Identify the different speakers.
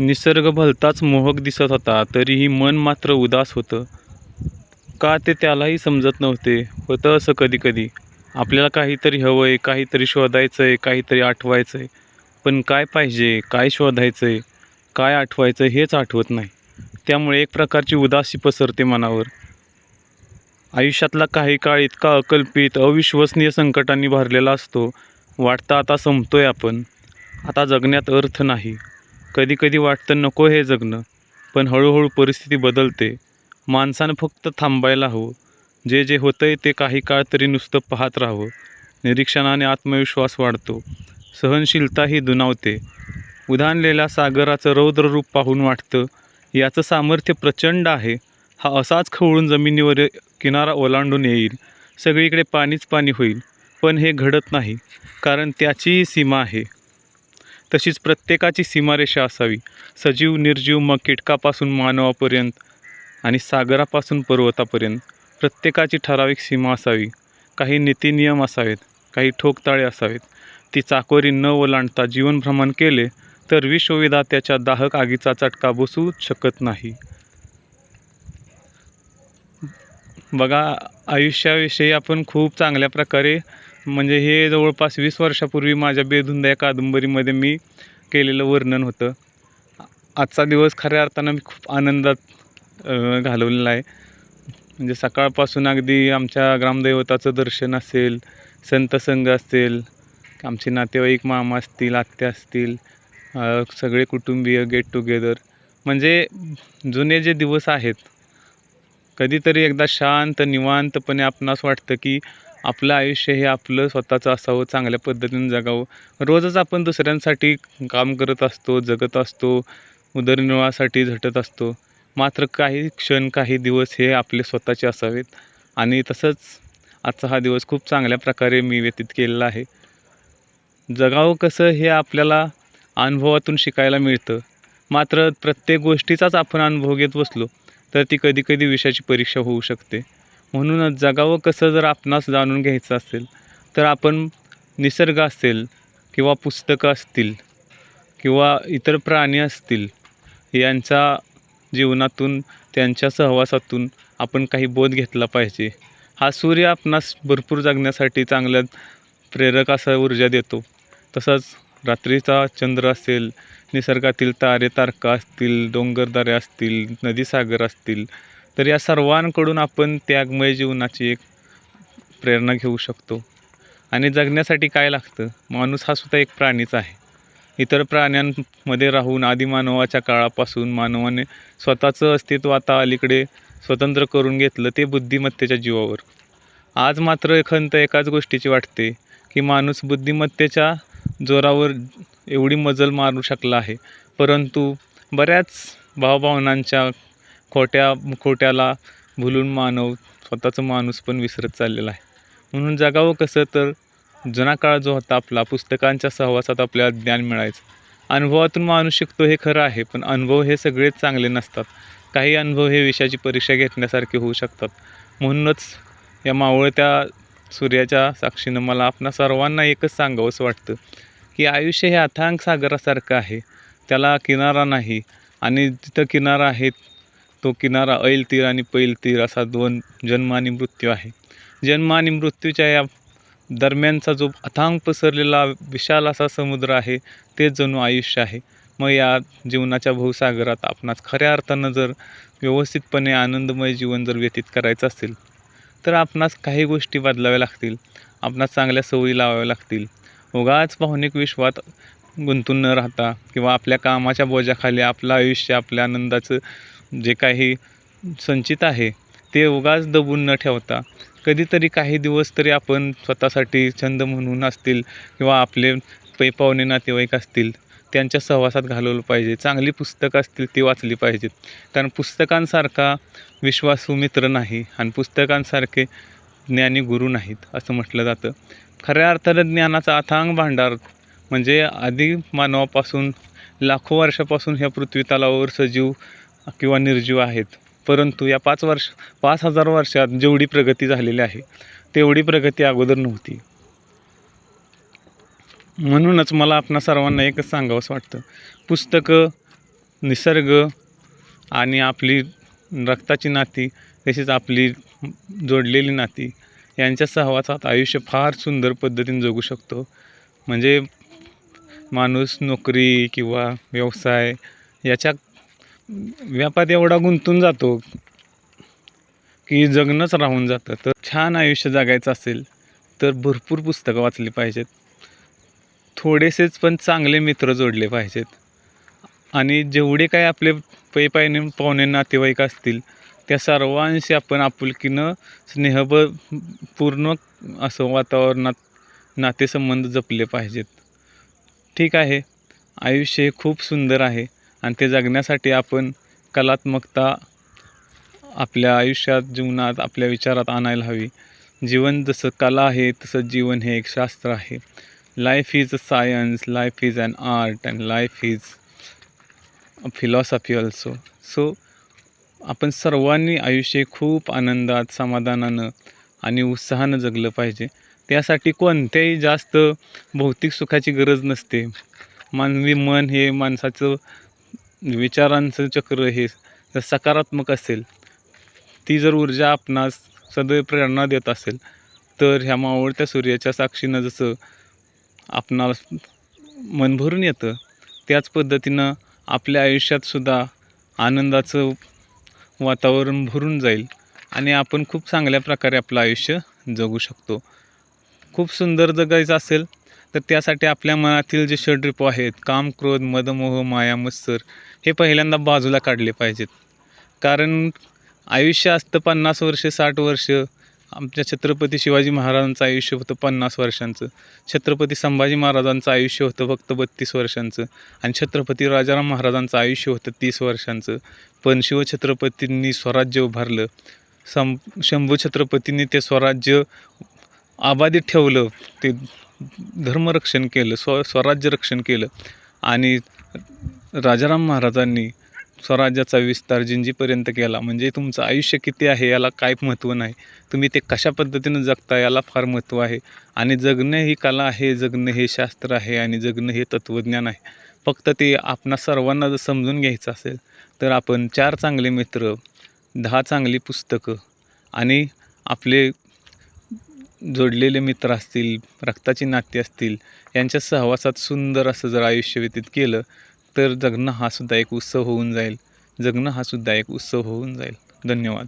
Speaker 1: निसर्ग भलताच मोहक दिसत होता तरीही मन मात्र उदास होतं. का ते त्यालाही समजत नव्हते होतं असं कधी कधी आपल्याला काहीतरी हवं आहे काहीतरी शोधायचं आहे काहीतरी आठवायचं आहे पण काय पाहिजे काय शोधायचं आहे काय आठवायचं हेच आठवत नाही. त्यामुळे एक प्रकारची उदासी पसरते मनावर. आयुष्यातला काही काळ इतका अकल्पित अविश्वसनीय संकटांनी भरलेला असतो. वाटतं आता संपतोय आपण. आता जगण्यात अर्थ नाही. कधी कधी वाटतं नको हे जगणं पण हळूहळू परिस्थिती बदलते. माणसानं फक्त थांबायला हवं. जे जे होतंय ते काही काळ तरी नुसतं पाहत राहावं. निरीक्षणाने आत्मविश्वास वाढतो. सहनशीलताही दुनावते उधाणलेल्या सागराचं रौद्र रूप पाहून वाटतं याचं सामर्थ्य प्रचंड आहे. हा असाच खवळून जमिनीवर किनारा ओलांडून येईल. सगळीकडे पाणीच पाणी होईल. पण हे घडत नाही कारण त्याचीही सीमा आहे. तशीच प्रत्येकाची सीमारेषा असावी. सजीव निर्जीव मग कीटकापासून मानवापर्यंत आणि सागरापासून पर्वतापर्यंत. प्रत्येकाची ठराविक सीमा असावी. काही नीतिनियम असावेत काही ठोकताळे असावेत. ती चाकोरी न ओलांडता जीवनभ्रमण केले तर विश्वविधात्याच्या दाहक आगीचा चटका बसूच शकत नाही. बघा आयुष्याविषयी आपण खूप चांगल्या प्रकारे म्हणजे हे जवळपास वीस वर्षापूर्वी माझ्या बेधुंद या कादंबरीमध्ये मी केलेलं वर्णन होतं. आजचा दिवस खऱ्या अर्थानं मी खूप आनंदात घालवलेला आहे. म्हणजे सकाळपासून अगदी आमच्या ग्रामदैवताचं दर्शन असेल संत संघ असेल आमचे नातेवाईक मामा असतील आत्या असतील सगळे कुटुंबीय गेट टुगेदर म्हणजे जुने जे दिवस आहेत कधीतरी एकदा शांत निवांतपणे आपणास वाटतं की आपलं आयुष्य हे आपलं स्वतःचं असावं चांगल्या पद्धतीने जगावं. रोजच आपण दुसऱ्यांसाठी काम करत असतो जगत असतो उदरनिर्वाहासाठी झटत असतो. मात्र काही क्षण काही दिवस हे आपले स्वतःचे असावेत. आणि तसंच आजचा हा दिवस खूप चांगल्या प्रकारे मी व्यतीत केलेला आहे. जगावं कसं हे आपल्याला अनुभवातून शिकायला मिळतं. मात्र प्रत्येक गोष्टीचाच आपण अनुभव घेत बसलो तर ती कधी कधी विषयाची परीक्षा होऊ शकते. म्हणूनच जगावं कसं जर आपणास जाणून घ्यायचं असेल तर आपण निसर्ग असेल किंवा पुस्तकं असतील किंवा इतर प्राणी असतील यांच्या जीवनातून त्यांच्या सहवासातून आपण काही बोध घेतला पाहिजे. हा सूर्य आपणास भरपूर जगण्यासाठी चांगल्या प्रेरक असा ऊर्जा देतो. तसंच रात्रीचा चंद्र असेल निसर्गातील तारे तारका असतील डोंगरदऱ्या असतील नदीसागर असतील तर या सर्वांकडून आपण त्यागमय जीवनाची एक प्रेरणा घेऊ शकतो. आणि जगण्यासाठी काय लागतं? माणूस हा सुद्धा एक प्राणीच आहे. इतर प्राण्यांमध्ये राहून आदिमानवाच्या काळापासून मानवाने स्वतःचं अस्तित्व आता अलीकडे स्वतंत्र करून घेतलं ते बुद्धिमत्तेच्या जीवावर. आज मात्र खंत एकाच गोष्टीची वाटते की माणूस बुद्धिमत्तेच्या जोरावर एवढी मजल मारू शकला आहे. परंतु बऱ्याच भावभावनांच्या खोट्या खोट्याला भुलून मानव स्वतःचं माणूस पण विसरत चाललेला आहे. म्हणून जगावं कसं तर जुना काळ जो होता आपला पुस्तकांच्या सहवासात आपल्याला ज्ञान मिळायचं. अनुभवातून माणूस शिकतो हे खरं आहे पण अनुभव हे सगळेच चांगले नसतात. काही अनुभव हे विषयाची परीक्षा घेतण्यासारखे होऊ शकतात. म्हणूनच या मावळत्या सूर्याच्या साक्षीनं मला आपणा सर्वांना एकच सांगावंसं वाटतं की आयुष्य हे अथांग सागरासारखं आहे. त्याला किनारा नाही आणि जिथं किनारा आहे तो किनारा ऐल तीर आणि पैल तीर असा दोन जन्म आणि मृत्यू आहे. जन्म आणि मृत्यूच्या या दरम्यानचा जो अथांग पसरलेला विशाल असा समुद्र आहे ते जणू आयुष्य आहे. मग या जीवनाच्या भूसागरात आपणास खऱ्या अर्थानं जर व्यवस्थितपणे आनंदमय जीवन जर व्यतीत करायचं असेल तर आपणास काही गोष्टी बदलाव्या लागतील. आपणास चांगल्या सवयी लावाव्या लागतील. उगाच भावनिक विश्वात गुंतून न राहता किंवा आपल्या कामाच्या बोजाखाली आपलं आयुष्य आपल्या आनंदाचं जे काही संचित आहे ते उगाच दबून न ठेवता कधीतरी काही दिवस तरी आपण स्वतःसाठी छंद म्हणून असतील किंवा आपले पै पाहुणे नातेवाईक असतील त्यांच्या सहवासात घालवलं पाहिजे. चांगली पुस्तकं असतील ती वाचली पाहिजेत. कारण पुस्तकांसारखा विश्वासू मित्र नाही आणि पुस्तकांसारखे ज्ञानी गुरु नाहीत असं म्हटलं जातं. खऱ्या अर्थानं ज्ञानाचा अथांग भांडार म्हणजे आधी मानवापासून लाखो वर्षापासून ह्या पृथ्वी तलावावर सजीव किंवा निर्जीव आहेत. परंतु या पाच वर्ष पाच हजार वर्षात जेवढी प्रगती झालेली आहे तेवढी प्रगती अगोदर नव्हती. म्हणूनच मला आपणा सर्वांना एकच सांगावंसं वाटतं. पुस्तकं निसर्ग आणि आपली रक्ताची नाती तसेच आपली जोडलेली नाती यांच्या सहवासात आयुष्य फार सुंदर पद्धतीने जगू शकतो. म्हणजे माणूस नोकरी किंवा व्यवसाय याच्या व्यापात एवढा गुंतून जातो की जगणंच राहून जातं. तर छान आयुष्य जगायचं असेल तर भरपूर पुस्तकं वाचली पाहिजेत. थोडेसेच पण चांगले मित्र जोडले पाहिजेत. आणि जेवढे काही आपले पैपायने पाहुणे नातेवाईक असतील त्या सर्वांशी आपण आपुलकीनं स्नेहब पूर्ण असं वातावरणात नातेसंबंध जपले पाहिजेत. ठीक आहे. आयुष्य हे खूप सुंदर आहे. आणि ते जगण्यासाठी आपण कलात्मकता आपल्या आयुष्यात जीवनात आपल्या विचारात आणायला हवी. जीवन जसं कला आहे तसं जीवन हे एक शास्त्र आहे. Life is a science life is an art and life is a philosophy also so आपण सर्वांनी आयुष्य खूप आनंदात समाधानानं आणि उत्साहानं जगलं पाहिजे. त्यासाठी कोणत्याही जास्त भौतिक सुखाची गरज नसते. मानवी मन हे माणसाचं विचारांचं चक्र हे जर सकारात्मक असेल. ती जर ऊर्जा आपणास सदैव प्रेरणा देत असेल तर ह्या मावळत्या सूर्याच्या साक्षीनं जसं आपणास मन भरून येतं त्याच पद्धतीनं आपल्या आयुष्यात सुद्धा आनंदाचं वातावरण भरून जाईल आणि आपण खूप चांगल्या प्रकारे आपलं आयुष्य जगू शकतो. खूप सुंदर जगायचं असेल तर त्यासाठी आपल्या मनातील जे षड्रिपू आहेत काम क्रोध मदमोह माया मत्सर हे पहिल्यांदा बाजूला काढले पाहिजेत. कारण आयुष्य असतं पन्नास वर्ष साठ वर्ष. आमच्या छत्रपती शिवाजी महाराजांचं आयुष्य होतं पन्नास वर्षांचं. छत्रपती संभाजी महाराजांचं आयुष्य होतं फक्त बत्तीस वर्षांचं. आणि छत्रपती राजाराम महाराजांचं आयुष्य होतं तीस वर्षांचं. पण शिवछत्रपतींनी स्वराज्य उभारलं. सं शंभू छत्रपतींनी ते स्वराज्य आबाधित ठेवलं. ते धर्मरक्षण केलं स्व स्वराज्य रक्षण केलं. आणि राजाराम महाराजांनी स्वराज्याचा विस्तार जिंजीपर्यंत केला. म्हणजे तुमचं आयुष्य किती आहे याला काय महत्त्व नाही. तुम्ही ते कशा पद्धतीनं जगता याला फार महत्त्व आहे. आणि जगणं ही कला आहे जगणं हे शास्त्र आहे आणि जगणं हे तत्त्वज्ञान आहे. फक्त ते आपणा सर्वांना जर समजून घ्यायचं असेल तर आपण चार चांगले मित्र दहा चांगली पुस्तकं आणि आपले जोडलेले मित्र असतील रक्ताची नाती असतील यांच्या सहवासात सुंदर असं जर आयुष्य व्यतीत केलं तर जगणं हा सुद्धा एक उत्सव होऊन जाईल. जगणं हा सुद्धा एक उत्सव होऊन जाईल. धन्यवाद.